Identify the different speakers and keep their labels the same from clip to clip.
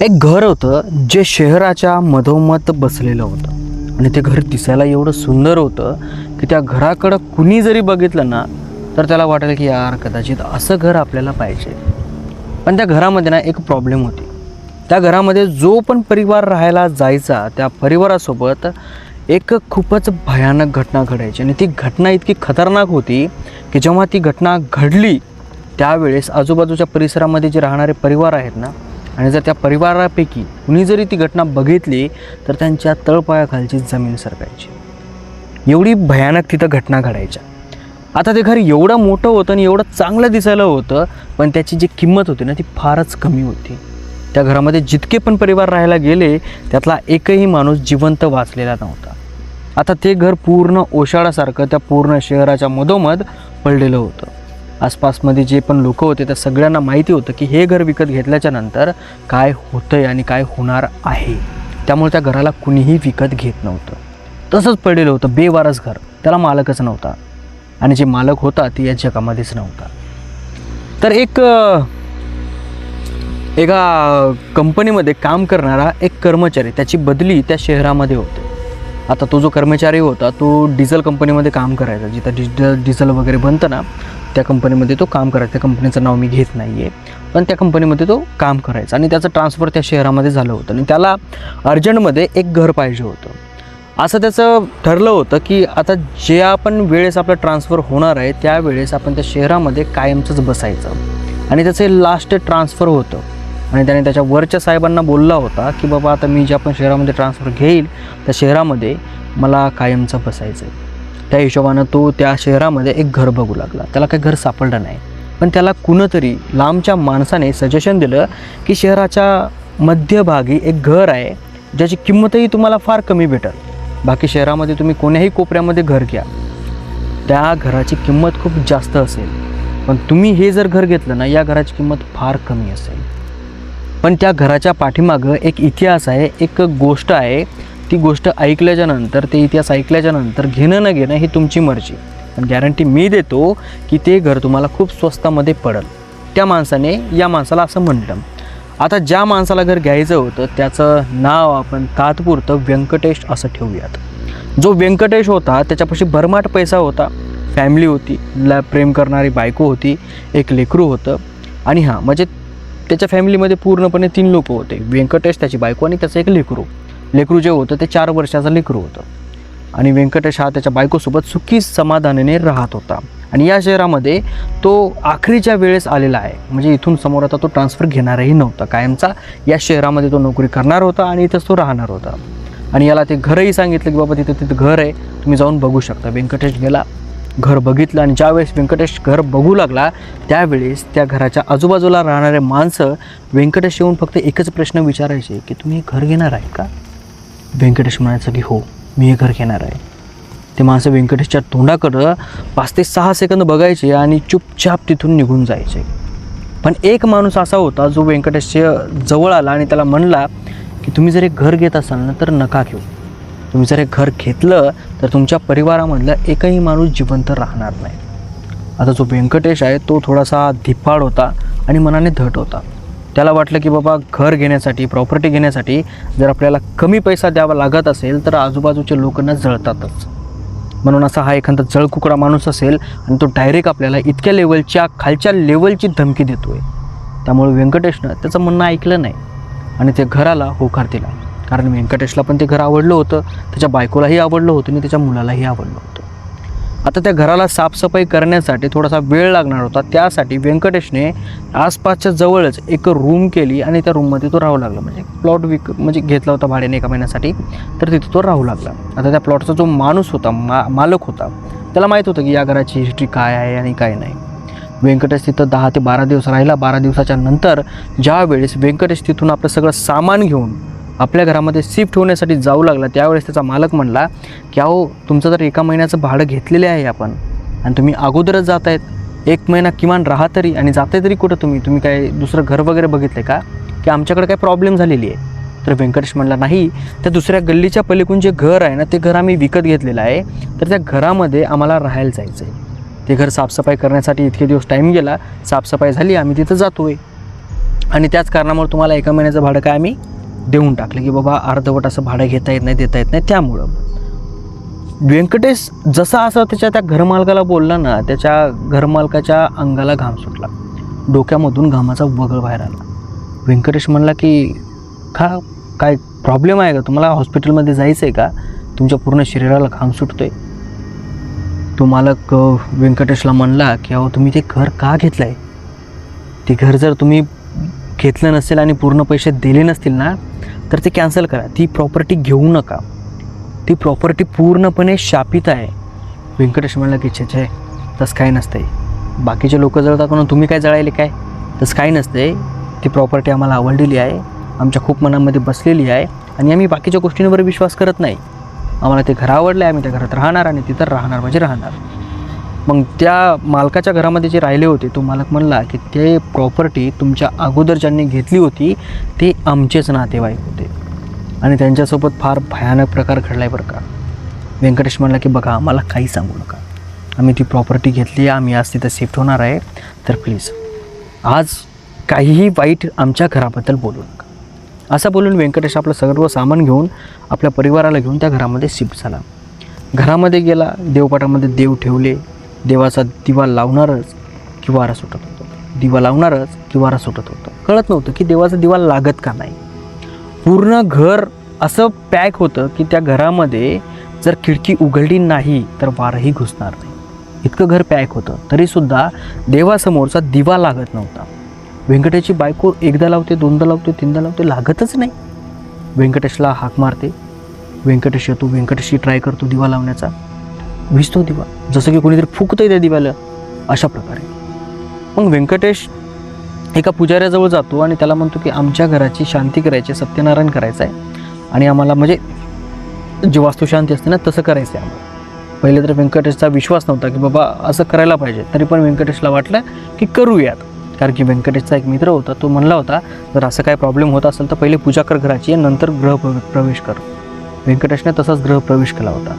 Speaker 1: एक घर होतं जे शहराच्या मधोमध बसलेलं होतं. आणि ते घर दिसायला एवढं सुंदर होतं की त्या घराकडं कुणी जरी बघितलं ना तर त्याला वाटेल की यार कदाचित असं घर आपल्याला पाहिजे. पण त्या घरामध्ये ना एक प्रॉब्लेम होती. त्या घरामध्ये जो पण परिवार राहायला जायचा त्या परिवारासोबत एक खूपच भयानक घटना घडायची. आणि ती घटना इतकी खतरनाक होती की जेव्हा ती घटना घडली त्यावेळेस आजूबाजूच्या परिसरामध्ये जे राहणारे परिवार आहेत ना आणि जर त्या परिवारापैकी कुणी जरी ती घटना बघितली तर त्यांच्या तळपायाखालची जमीन सरकायची. एवढी भयानक तिथं घटना घडायच्या. आता ते घर एवढं मोठं होतं आणि एवढं चांगलं दिसायला होतं पण त्याची जी किंमत होती ना ती फारच कमी होती. त्या घरामध्ये जितके पण परिवार राहायला गेले त्यातला एकही माणूस जिवंत वाचलेला नव्हता. आता ते घर पूर्ण ओशाळासारखं त्या पूर्ण शहराच्या मधोमध पडलेलं होतं. आसपासमध्ये जे पण लोक होते त्या सगळ्यांना माहिती होतं की हे घर विकत घेतल्याच्या नंतर काय आहे आणि काय होणार आहे. त्यामुळे त्या घराला कुणीही विकत घेत नव्हतं. तसंच पडलेलं होतं बेवारस घर. त्याला मालकच नव्हता. आणि जे मालक होता ते या जगामध्येच नव्हता. तर एक एका कंपनीमध्ये काम करणारा एक कर्मचारी त्याची बदली त्या शहरामध्ये होते. आता तो जो कर्मचारी होता तो डिझेल कंपनीमध्ये काम करायचा. जिथं डिझेल डिझेल वगैरे बनतं ना त्या कंपनीमध्ये तो काम करायचा. त्या कंपनीचं नाव मी घेत नाही आहे पण त्या कंपनीमध्ये तो काम करायचा. आणि त्याचं ट्रान्सफर त्या शहरामध्ये झालं होतं. आणि त्याला अर्जंटमध्ये एक घर पाहिजे होतं. असं त्याचं ठरलं होतं की आता जे आपण वेळेस आपलं ट्रान्सफर होणार आहे त्यावेळेस आपण त्या शहरामध्ये कायमचंच बसायचं. आणि त्याचं लास्ट ट्रान्सफर होतं. आणि त्याने त्याच्या वरच्या साहेबांना बोलला होता की बाबा आता मी ज्या पण शहरामध्ये ट्रान्सफर घेईल त्या शहरामध्ये मला कायमचं बसायचं आहे त्या हिशोबानं तो त्या शहरामध्ये एक घर बघू लागला. त्याला काही घर सापडलं नाही. पण त्याला कुणतरी लांबच्या माणसाने सजेशन दिलं की शहराच्या मध्यभागी एक घर आहे ज्याची किंमतही तुम्हाला फार कमी भेटेल. बाकी शहरामध्ये तुम्ही कोण्याही कोपऱ्यामध्ये घर घ्या. त्या घराची किंमत खूप जास्त असेल. पण तुम्ही हे जर घर घेतलं ना या घराची किंमत फार कमी असेल. पण त्या घराच्या पाठीमागं एक इतिहास आहे एक गोष्ट आहे ती गोष्ट ऐकल्याच्या नंतर ते इतिहास ऐकल्याच्या नंतर घेणं न घेणं ही तुमची मर्जी. पण गॅरंटी मी देतो की ते घर तुम्हाला खूप स्वस्तामध्ये पडेल. त्या माणसाने या माणसाला असं म्हटलं. आता ज्या माणसाला घर घ्यायचं होतं त्याचं नाव आपण तात्पुरतं व्यंकटेश असं ठेवूयात. जो व्यंकटेश होता त्याच्यापाशी भरमाट पैसा होता. फॅमिली होती ला प्रेम करणारी बायको होती एक लेकरू होतं. आणि हां म्हणजे त्याच्या फॅमिलीमध्ये पूर्णपणे तीन लोक होते. व्यंकटेश त्याची बायको आणि त्याचं एक लेकरू. लेकरू जे होतं ते चार वर्षाचं लेकरू होतं. आणि व्यंकटेश हा त्याच्या बायकोसोबत सुखी समाधानाने राहत होता. आणि या शहरामध्ये तो आखरीच्या वेळेस आलेला आहे. म्हणजे इथून समोर आता तो ट्रान्सफर घेणारही नव्हता. कायमचा या शहरामध्ये तो नोकरी करणार होता आणि इथंच तो राहणार होता. आणि याला ते घरही सांगितलं की बाबा तिथं तिथं घर आहे. तुम्ही जाऊन बघू शकता. व्यंकटेश गेला घर बघितलं आणि ज्यावेळेस व्यंकटेश घर बघू लागला त्यावेळेस त्या घराच्या आजूबाजूला राहणारे माणसं व्यंकटेश येऊन फक्त एकच प्रश्न विचारायचे की तुम्ही घर घेणार आहे का? व्यंकटेश म्हणायचं की हो मी हे घर घेणार आहे. ते माणसं व्यंकटेशच्या तोंडाकडं पाच ते सहा सेकंद बघायचे आणि चुपचाप तिथून निघून जायचे. पण एक माणूस असा होता जो व्यंकटेशच्या जवळ आला आणि त्याला म्हणला की तुम्ही जर एक घर घेत असाल ना तर नका घेऊ. तुम्ही जर एक घर घेतलं तर तुमच्या परिवारामधला एकही माणूस जिवंत राहणार नाही. आता जो व्यंकटेश आहे तो थोडासा धिप्पाड होता आणि मनाने धट होता. त्याला वाटलं की बाबा घर घेण्यासाठी प्रॉपर्टी घेण्यासाठी जर आपल्याला कमी पैसा द्यावा लागत असेल तर आजूबाजूचे लोकांना जळतातच. म्हणून असा हा एखादा जळकुकडा माणूस असेल आणि तो डायरेक्ट आपल्याला इतक्या लेवलच्या खालच्या लेवलची धमकी देतो आहे त्यामुळे व्यंकटेशनं त्याचं म्हणणं ऐकलं नाही आणि ते घराला होकार दिला. कारण व्यंकटेशला पण ते घर आवडलं होतं त्याच्या बायकोलाही आवडलं होतं आणि त्याच्या मुलालाही आवडलं होतं. आता त्या घराला साफसफाई करण्यासाठी थोडासा वेळ लागणार होता. त्यासाठी व्यंकटेशने आसपासच्या जवळच एक रूम केली आणि त्या रूममध्ये तो राहू लागला. म्हणजे प्लॉट विक म्हणजे घेतला होता भाड्याने एका महिन्यासाठी. तर तिथे तो राहू लागला. आता त्या प्लॉटचा जो माणूस होता मा मालक होता त्याला माहीत होतं की या घराची हिस्ट्री काय आहे आणि काय नाही. व्यंकटेश तिथं दहा ते बारा दिवस राहिला. बारा दिवसाच्या नंतर ज्यावेळेस व्यंकटेश तिथून आपलं सगळं सामान घेऊन आपल्या घरामध्ये शिफ्ट होण्यासाठी जाऊ लागला त्यावेळेस त्याचा मालक म्हणला की अहो तुमचं जर एका महिन्याचं भाडं घेतलेले आहे आपण आणि तुम्ही अगोदरच जात आहेत. एक महिना किमान राहा तरी आणि जाताय तरी कुठं तुम्ही? तुम्ही काय दुसरं घर वगैरे बघितलं का? की आमच्याकडे काय प्रॉब्लेम झालेली आहे? तर व्यंकटेश म्हणला नाही त्या दुसऱ्या गल्लीच्या पलीकडून जे घर आहे ना ते घर आम्ही विकत घेतलेलं आहे. तर त्या घरामध्ये आम्हाला राहायला जायचं आहे ते घर साफसफाई करण्यासाठी इतके दिवस टाईम गेला. साफसफाई झाली आम्ही तिथं जातो आहे आणि त्याच कारणामुळे तुम्हाला एका महिन्याचं भाडं काय आम्ही देऊन टाकलं की बाबा अर्धवट असं भाडं घेता येत नाही देता येत नाही. त्यामुळं व्यंकटेश जसा असं त्याच्या त्या घरमालकाला बोलला ना त्याच्या घरमालकाच्या अंगाला घाम सुटला. डोक्यामधून घामाचा वगळ बाहेर आला. व्यंकटेश म्हणला की का काय प्रॉब्लेम आहे का? तुम्हाला हॉस्पिटलमध्ये जायचं आहे का? तुमच्या पूर्ण शरीराला घाम सुटतोय. तो मालक व्यंकटेशला म्हणला की अहो तुम्ही ते घर का घेतलं आहे ते घर जर तुम्ही घेतलं नसेल आणि पूर्ण पैसे दिले नसतील ना तर ते कॅन्सल करा. ती प्रॉपर्टी घेऊ नका. ती प्रॉपर्टी पूर्णपणे शापित आहे. व्यंकटेश म्हणला की छे छे तसं काय नसतंय. बाकीचे लोक जळतात म्हणून तुम्ही काय जळायले काय? तसं काय नसतंय. ती प्रॉपर्टी आम्हाला आवडलेली आहे. आमच्या खूप मनामध्ये बसलेली आहे. आणि आम्ही बाकीच्या गोष्टींवर विश्वास करत नाही. आम्हाला ते घर आवडलं आहे आम्ही त्या घरात राहणार आणि तिथं राहणार म्हणजे राहणार. मग त्या मालकाच्या घरामध्ये जे राहिले होते तो मालक म्हणला की ते प्रॉपर्टी तुमच्या अगोदर ज्यांनी घेतली होती ते आमचेच नातेवाईक होते. आणि त्यांच्यासोबत फार भयानक प्रकार घडला आहे बरं का. व्यंकटेश म्हणला की बघा आम्हाला काही सांगू नका. आम्ही ती प्रॉपर्टी घेतली आहे आम्ही आज तिथं शिफ्ट होणार आहे. तर प्लीज आज काहीही वाईट आमच्या घराबद्दल बोलू नका. असं बोलून व्यंकटेश आपलं सर्व सामान घेऊन आपल्या परिवाराला घेऊन त्या घरामध्ये शिफ्ट झाला. घरामध्ये गेला देवपाठामध्ये देव ठेवले. देवाचा दिवा लावणारच की वारा सुटत होतं. दिवा लावणारच की वारा सुटत होतं. कळत नव्हतं की देवाचा दिवा लागत का नाही. पूर्ण घर असं पॅक होतं की त्या घरामध्ये जर खिडकी उघडली नाही तर वारही घुसणार नाही. इतकं घर पॅक होतं तरीसुद्धा देवासमोरचा दिवा लागत नव्हता. व्यंकटेशची बायको एकदा लावते दोनदा लावते तीनदा लावते लागतच नाही. व्यंकटेशला हाक मारते. व्यंकटेश येतो व्यंकटेशशी ट्राय करतो दिवा लावण्याचा. विजतो दिवा. जसं की कोणीतरी फुकतंय त्या दिव्याला अशा प्रकारे. मग व्यंकटेश एका पुजाऱ्याजवळ जातो आणि त्याला म्हणतो की आमच्या घराची शांती करायची आहे, सत्यनारायण करायचं आहे. आणि आम्हाला म्हणजे जी वास्तुशांती असते ना तसं करायचं आहे आम्हाला. पहिले तर व्यंकटेशचा विश्वास नव्हता की बाबा असं करायला पाहिजे. तरी पण व्यंकटेशला वाटलं की करूयात. कारण की व्यंकटेशचा एक मित्र होता तो म्हणला होता जर असं काय प्रॉब्लेम होत असेल तर पहिले पूजा कर घराची नंतर ग्रह प्रवेश कर. व्यंकटेशने तसाच ग्रह प्रवेश केला होता.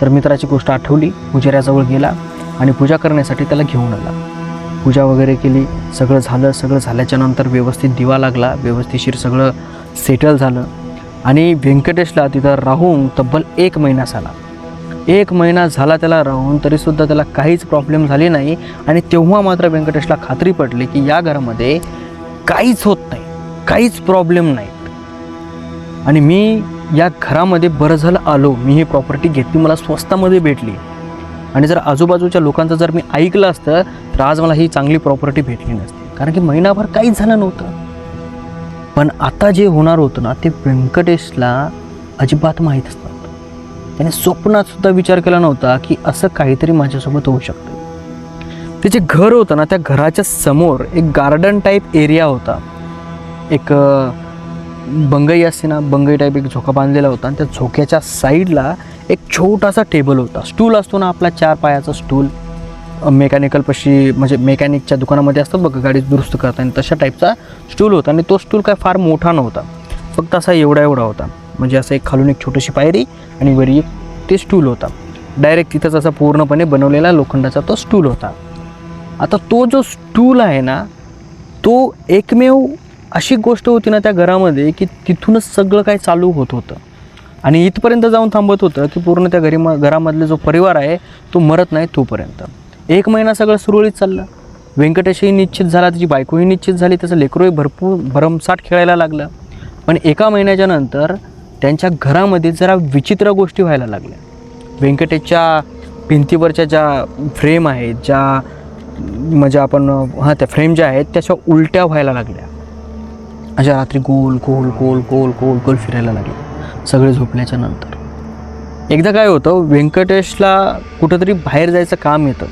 Speaker 1: तर मित्राची गोष्ट आठवली पुजाऱ्याजवळ गेला आणि पूजा करण्यासाठी त्याला घेऊन आला. पूजा वगैरे केली सगळं झालं सगळं झाल्याच्यानंतर व्यवस्थित दिवा लागला व्यवस्थितशीर सगळं सेटल झालं आणि व्यंकटेशला तिथं राहून तब्बल एक महिना झाला. एक महिना झाला त्याला राहून तरीसुद्धा त्याला काहीच प्रॉब्लेम झाले नाही आणि तेव्हा मात्र व्यंकटेशला खात्री पडली की या घरामध्ये काहीच होत नाही काहीच प्रॉब्लेम नाहीत. आणि मी या घरामध्ये बरं झालं आलो मी ही प्रॉपर्टी घेतली मला स्वस्तामध्ये भेटली. आणि जर आजूबाजूच्या लोकांचं जर मी ऐकलं असतं तर आज मला ही चांगली प्रॉपर्टी भेटली नसती. कारण की महिनाभर काहीच झालं नव्हतं. पण आता जे होणार होतं ना ते व्यंकटेशला अजिबात माहीतच नव्हतं त्याने स्वप्नात सुद्धा विचार केला नव्हता की असं काहीतरी माझ्यासोबत होऊ शकतं. ते जे घर होतं ना त्या घराच्या समोर एक गार्डन टाईप एरिया होता. एक बंगई असते ना बंगई टाईप एक झोका बांधलेला होता आणि त्या झोक्याच्या साईडला एक छोटासा टेबल होता. स्टूल असतो ना आपला चार पायाचा स्टूल मेकॅनिकलपाशी म्हणजे मेकॅनिकच्या दुकानामध्ये असतात बघा गाडी दुरुस्त करताना. तशा टाईपचा स्टूल होता. आणि तो स्टूल काय फार मोठा नव्हता. फक्त असा एवढा एवढा होता. म्हणजे असं एक खालून एक छोटीशी पायरी आणि वरी एक ते स्टूल होता. डायरेक्ट तिथंच असा पूर्णपणे बनवलेला लोखंडाचा तो स्टूल होता. आता तो जो स्टूल आहे ना तो एकमेव अशी गोष्ट होती ना त्या घरामध्ये की तिथूनच सगळं काय चालू होत होतं. आणि इथपर्यंत जाऊन थांबत होतं की पूर्ण त्या घरी घरामधला जो परिवार आहे तो मरत नाही तोपर्यंत. एक महिना सगळं सुरळीत चाललं. व्यंकटेशही निश्चित झाला त्याची बायकोही निश्चित झाली त्याचं लेकरूही भरपूर भरमसाठ खेळायला लागलं. पण एका महिन्याच्या नंतर त्यांच्या घरामध्ये जरा विचित्र गोष्टी व्हायला लागल्या. व्यंकटेशच्या भिंतीवरच्या ज्या फ्रेम आहेत ज्या म्हणजे आपण हां त्या फ्रेम ज्या आहेत त्याच्या उलट्या व्हायला लागल्या. अशा रात्री गोल गोल गोल गोल गोल गोल फिरायला लागले. सगळे झोपल्याच्या नंतर. एकदा काय होतं व्यंकटेशला कुठंतरी बाहेर जायचं काम येतं.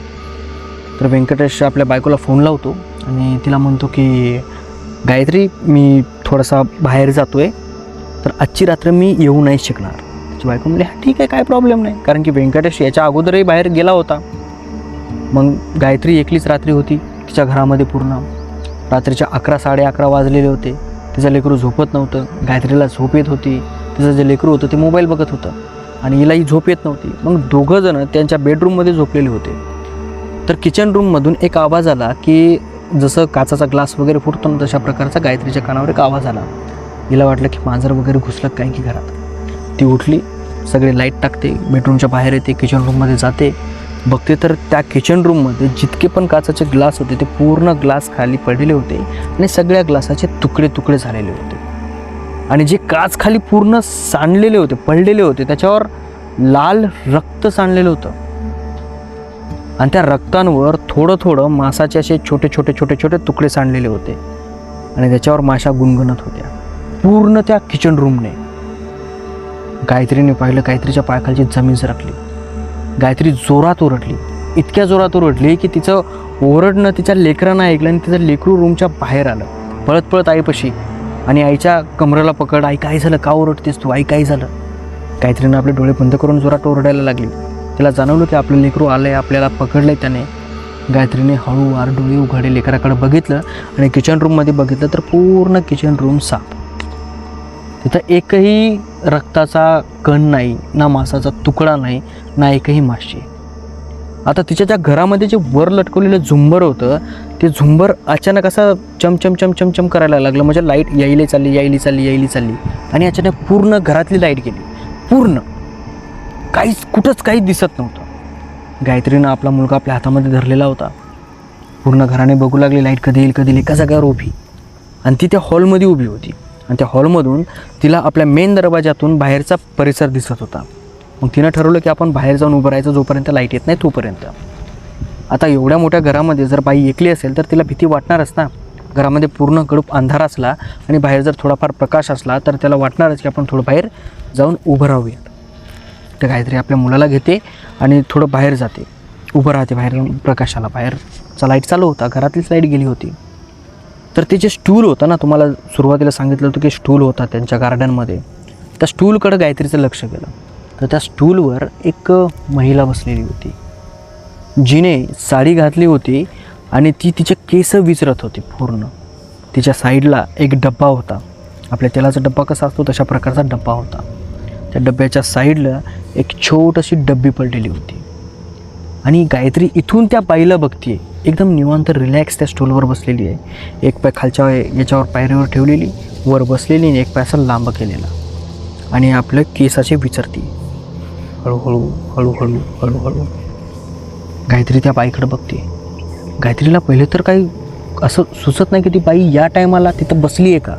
Speaker 1: तर व्यंकटेश आपल्या बायकोला फोन लावतो आणि तिला म्हणतो की गायत्री मी थोडासा बाहेर जातो आहे तर आजची रात्र मी येऊ नाही शकणार. त्याची बायको म्हणली हा ठीक आहे काय प्रॉब्लेम नाही. कारण की व्यंकटेश याच्या अगोदरही बाहेर गेला होता. मग गायत्री एकलीच रात्री होती तिच्या घरामध्ये पूर्ण. रात्रीच्या अकरा साडे अकरा वाजलेले होते. तिचं लेकरू झोपत नव्हतं. गायत्रीला झोप येत होती. तिचं जे लेकरू होतं ते मोबाईल बघत होतं. आणि हिलाही झोप येत नव्हती. मग दोघंजणं त्यांच्या बेडरूममध्ये झोपलेले होते. तर किचन रूममधून एक आवाज आला की जसं काचाचा ग्लास वगैरे फुटतो ना तशा प्रकारचा गायत्रीच्या कानावर एक आवाज आला. हिला वाटलं की मांजर वगैरे घुसलं काय की घरात. ती उठली सगळे लाइट टाकते बेडरूमच्या बाहेर येते किचन रूममध्ये जाते. बघते तर त्या किचन रूममध्ये जितके पण काचाचे ग्लास होते ते पूर्ण ग्लास खाली पडलेले होते आणि सगळ्या ग्लासाचे तुकडे तुकडे झालेले होते. आणि जे काच खाली पूर्ण सांडलेले होते पडलेले होते त्याच्यावर लाल रक्त सांडलेलं होतं. आणि त्या रक्तांवर थोडं थोडं मासाचे असे छोटे छोटे छोटे छोटे तुकडे सांडलेले होते. आणि त्याच्यावर माशा गुणगुणत होत्या. पूर्ण त्या किचन रूमने गायत्रीने पाहिलं गायत्रीच्या पायाखालची जमीन सरकली. गायत्री जोरात ओरडली. इतक्या जोरात ओरडली की तिचं ओरडणं तिच्या लेकरांना ऐकलं आणि तिचं लेकरू रूमच्या बाहेर आलं. पळत पळत आईपाशी आणि आईच्या कमरेला पकड आई काय झालं? का ओरडतेस तू? आई काय झालं? गायत्रीनं आपले डोळे बंद करून जोरात ओरडायला लागली. तिला जाणवलं की आपलं लेकरू आलं आहे आपल्याला पकडलं त्याने. गायत्रीने हळूवार डोळे उघडे लेकराकडे बघितलं आणि किचन रूममध्ये बघितलं तर पूर्ण किचन रूम साफ. तिथं एकही रक्ताचा कण नाही ना मांसाचा तुकडा नाही ना एकही माशी. आता तिच्या त्या घरामध्ये जे वर लटकवलेलं झुंबर होतं ते झुंबर अचानक असं चमचम चमचम चम करायला लागलं. म्हणजे लाइट यायली चालली यायली चालली यायली चालली. आणि अचानक पूर्ण घरातली लाइट गेली. पूर्ण. काहीच कुठंच काहीच दिसत नव्हतं. गायत्रीनं आपला मुलगा आपल्या हातामध्ये धरलेला होता. पूर्ण घराने बघू लागली लाइट कधी येईल कधी येईल एका काय उभी आणि ती त्या हॉलमध्ये उभी होती. आणि त्या हॉलमधून तिला आपल्या मेन दरवाजातून बाहेरचा परिसर दिसत होता. मग तिनं ठरवलं की आपण बाहेर जाऊन उभं राहायचं जोपर्यंत लाइट येत नाही तोपर्यंत. आता एवढ्या मोठ्या घरामध्ये जर बाई एकली असेल तर तिला भीती वाटणारच ना. घरामध्ये पूर्ण गडूप अंधार असला आणि बाहेर जर थोडाफार प्रकाश असला तर त्याला वाटणारच की आपण थोडं बाहेर जाऊन उभं राहूयात. तर काहीतरी आपल्या मुलाला घेते आणि थोडं बाहेर जाते. उभं राहते बाहेर प्रकाशाला बाहेरचा लाइट चालू होता. घरातलीच लाइट गेली होती. तर ते जे स्टूल होतं ना तुम्हाला सुरुवातीला सांगितलं होतं की स्टूल होता त्यांच्या गार्डनमध्ये त्या स्टूलकडं गायत्रीचं लक्ष गेलं. तर त्या स्टूलवर एक महिला बसलेली होती. जिने साडी घातली होती आणि ती तिचे केस विचरत होती पूर्ण. तिच्या साईडला एक डब्बा होता. आपल्या तेलाचा डब्बा कसा असतो तशा प्रकारचा डब्बा होता. त्या डब्याच्या साईडला एक छोटीशी डब्बी पडलेली होती. आणि गायत्री इथून त्या बाईला बघतीये. एकदम निवांत रिलॅक्स त्या स्टूलवर बसलेली आहे. एक पाय खालच्या याच्यावर पायरीवर ठेवलेली वर बसलेली आणि एक पाय असा लांब केलेला. आणि आपलं केसाचे विचारती. हळूहळू हळूहळू हळूहळू. गायत्री त्या बाईकडे बघते. गायत्रीला पहिले तर काही असं सुचत नाही की ती बाई या टायमाला तिथं बसली आहे का?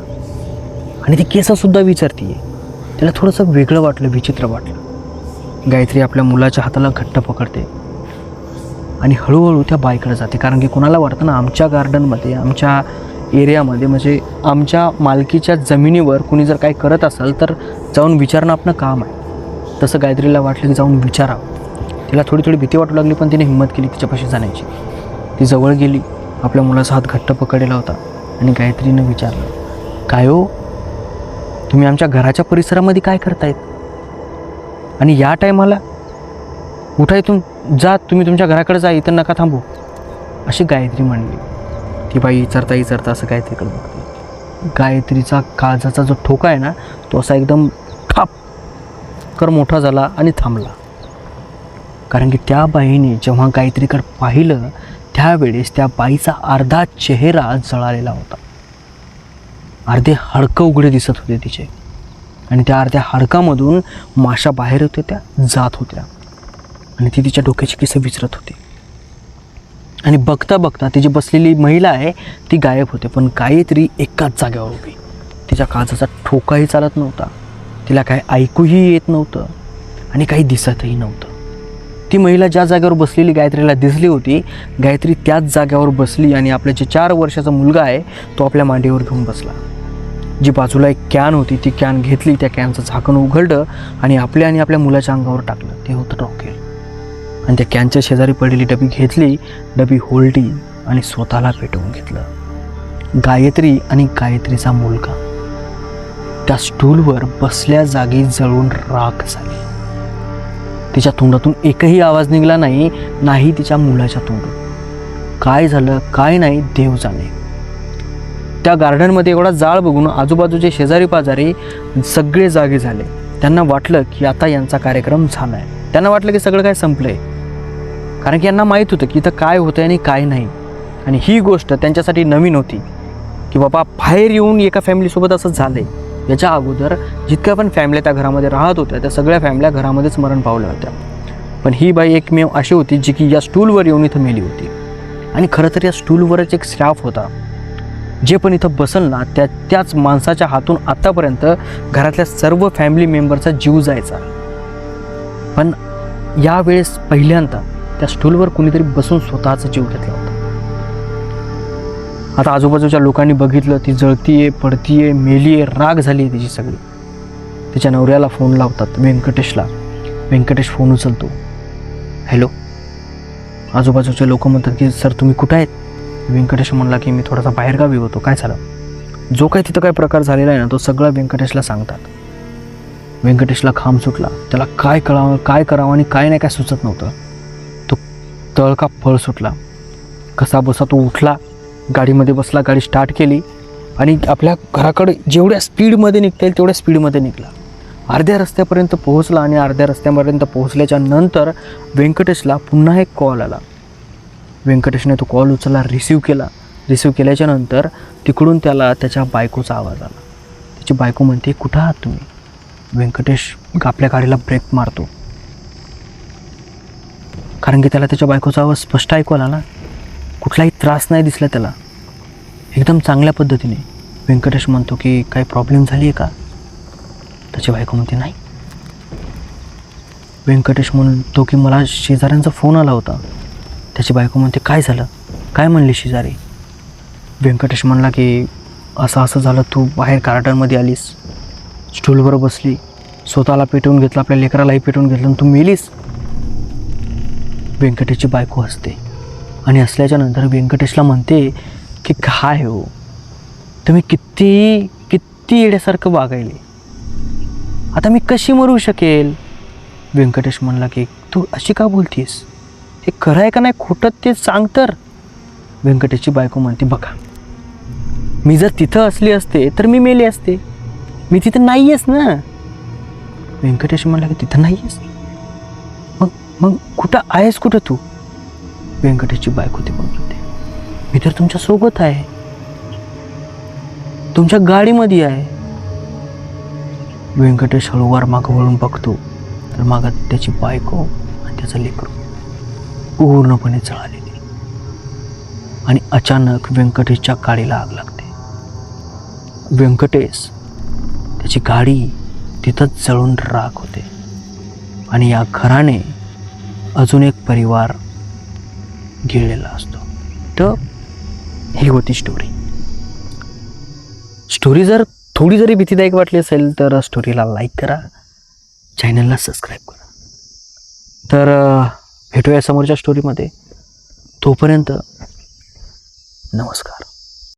Speaker 1: आणि ती केसंसुद्धा विचारते त्याला थोडंसं वेगळं वाटलं विचित्र वाटलं. गायत्री आपल्या मुलाच्या हाताला घट्ट पकडते. आणि हळूहळू त्या बाईकडे जाते. कारण की कुणाला वाटतं ना आमच्या गार्डनमध्ये आमच्या एरियामध्ये म्हणजे आमच्या मालकीच्या जमिनीवर कुणी जर काही करत असेल तर जाऊन विचारणं आपलं काम आहे. तसं गायत्रीला वाटलं की जाऊन विचारावं. तिला थोडी थोडी भीती वाटू लागली पण तिने हिंमत केली तिच्यापाशी जाण्याची. ती जवळ गेली. आपल्या मुलाचा हात घट्ट पकडलेला होता आणि गायत्रीनं विचारलं काय हो? तुम्ही आमच्या घराच्या परिसरामध्ये काय करतायत? आणि या टायमाला उठा इथून जा तुम्ही तुमच्या घराकडे जा इथं नका थांबू. अशी गायत्री म्हणली. ती बाई विचारता इचारता असं गायत्रीकडे बघते. गायत्रीचा काळजाचा जो ठोका आहे ना तो असा एकदम ठाप कर मोठा झाला आणि थांबला. कारण की त्या बाईने जेव्हा गायत्रीकडे पाहिलं त्यावेळेस त्या बाईचा अर्धा चेहरा जळालेला होता. अर्धे हाडकं उघडे दिसत होते तिचे. आणि त्या अर्ध्या हाडकामधून माशा बाहेर होत्या त्या जात होत्या. आणि ती तिच्या डोक्याची केसं विचरत होती. आणि बघता बघता ती जी बसलेली महिला आहे ती गायब होते. पण गायत्री एकाच जागेवर उभी. तिच्या काळजाचा ठोकाही चालत नव्हता. तिला काय ऐकूही येत नव्हतं आणि काही दिसतही नव्हतं. ती महिला ज्या जागेवर बसलेली गायत्रीला दिसली होती गायत्री त्याच जागेवर बसली आणि आपला जे चार वर्षाचा मुलगा आहे तो आपल्या मांडीवर घेऊन बसला. जी बाजूला एक कॅन होती ती कॅन घेतली त्या कॅनचं झाकण उघडलं आणि आपल्या आणि आपल्या मुलाच्या अंगावर टाकलं. ते होतं रॉकेल आणि त्या कॅनच्या शेजारी पडलेली डबी घेतली डबी होलडी आणि स्वतःला पेटवून घेतलं. गायत्री आणि गायत्रीचा मुलगा. त्या स्टूलवर बसल्या जागी जळून राख झाली. तिच्या तोंडातून एकही आवाज निघाला नाही नाही तिच्या मुलाच्या तोंडून. काय झालं काय नाही देव जाणे. त्या गार्डनमध्ये एवढा जाळ बघून आजूबाजूचे शेजारी पाजारी सगळे जागे झाले. त्यांना वाटलं की आता यांचा कार्यक्रम झाला आहे त्यांना वाटलं की सगळं काय संपलं आहे कारण की यांना माहीत होतं की इथं काय होतं आणि काय नाही. आणि ही गोष्ट त्यांच्यासाठी नवीन होती की बाबा बाहेर येऊन एका फॅमिलीसोबत असं झालं आहे याच्या अगोदर जितक्या पण फॅमिल्या त्या घरामध्ये राहत होत्या त्या सगळ्या फॅमिल्या घरामध्येच मरण पावल्या होत्या. पण ही बाई एकमेव अशी होती जी की या स्टूलवर येऊन इथं मेली होती. आणि खरं तर या स्टूलवरच एक स्टाफ होता जे पण इथं बसल ना त्या त्याच माणसाच्या हातून आत्तापर्यंत घरातल्या सर्व फॅमिली मेंबरचा जीव जायचा. पण यावेळेस पहिल्यांदा त्या स्टूलवर कुणीतरी बसून स्वतःचा जीव घेतला होता. आता आजूबाजूच्या लोकांनी बघितलं ती जळतीये पडतीये मेलीये राग झाली आहे तिची सगळी. तिच्या नवऱ्याला फोन लावतात व्यंकटेशला. व्यंकटेश फोन उचलतो. हॅलो आजूबाजूचे लोक म्हणतात की सर तुम्ही कुठं आहेत? व्यंकटेश म्हणला की मी थोडासा बाहेरगावी होतो. काय झालं? जो काही तिथं काय प्रकार झालेला आहे ना तो सगळा व्यंकटेशला सांगतात. व्यंकटेशला खांब सुटला. त्याला काय कळावं काय करावं आणि काय नाही काय सुचत नव्हतं. तळका फळ सुटला. कसा बसा तो उठला गाडीमध्ये बसला गाडी स्टार्ट केली आणि आपल्या घराकडे जेवढ्या स्पीडमध्ये निघता येईल तेवढ्या स्पीडमध्ये निघला. अर्ध्या रस्त्यापर्यंत पोहोचला आणि अर्ध्या रस्त्यापर्यंत पोहोचल्याच्या नंतर व्यंकटेशला पुन्हा एक कॉल आला. व्यंकटेशने तो कॉल उचलला रिसीव केला. रिसीव केल्याच्यानंतर तिकडून त्याला त्याच्या बायकोचा आवाज आला. त्याची बायको म्हणते कुठं आहात तुम्ही? व्यंकटेश आपल्या गाडीला ब्रेक मारतो. कारण की त्याला त्याच्या बायकोचा आवाज स्पष्ट ऐकू आला ना कुठलाही त्रास नाही दिसला त्याला. एकदम चांगल्या पद्धतीने. व्यंकटेश म्हणतो की काही प्रॉब्लेम झाली आहे का? त्याची बायको म्हणते नाही. व्यंकटेश म्हणतो की मला शेजाऱ्यांचा फोन आला होता. त्याची बायको म्हणते काय झालं? काय म्हणली शेजारी? व्यंकटेश म्हणला की असं असं झालं तू बाहेर गार्डनमध्ये आलीस. स्टूलवर बसली. स्वतःला पेटवून घेतलं आपल्या लेकरालाही पेटवून घेतलं आणि तू मेलीस? व्यंकटेशची बायको असते. आणि असल्याच्या नंतर व्यंकटेशला म्हणते की काय हो? तुम्ही किती किती येड्यासारखं वागायले. आता मी कशी मरू शकेल? व्यंकटेश म्हणला की तू अशी का बोलतीस हे खरं आहे का नाही? खोटं ते सांग तर. व्यंकटेशची बायको म्हणते बघा मी जर तिथं असली असते तर मी मेले असते. मी तिथं नाही आहेस ना. व्यंकटेश म्हणला की तिथं नाही आहेस मग कुठं आहेस कुठं तू? व्यंकटेशची बायको ते म्हणते मी तर तुमच्यासोबत आहे. तुमच्या गाडीमध्ये आहे. व्यंकटेश हळूवार मागं वळून बघतो. तर मागं त्याची बायको आणि त्याचं लेकरू पूर्णपणे चळालेली आणि अचानक व्यंकटेशच्या गाडीला आग लागते. व्यंकटेश त्याची गाडी तिथंच जळून राख होते. आणि या घराने अजून एक परिवार गिळलेला असतो. तर ही होती स्टोरी स्टोरी जर थोडी जरी भीतीदायक वाटली असेल तर स्टोरीला लाईक करा. चॅनलला सबस्क्राईब करा. तर भेटूया समोरच्या स्टोरीमध्ये तोपर्यंत नमस्कार.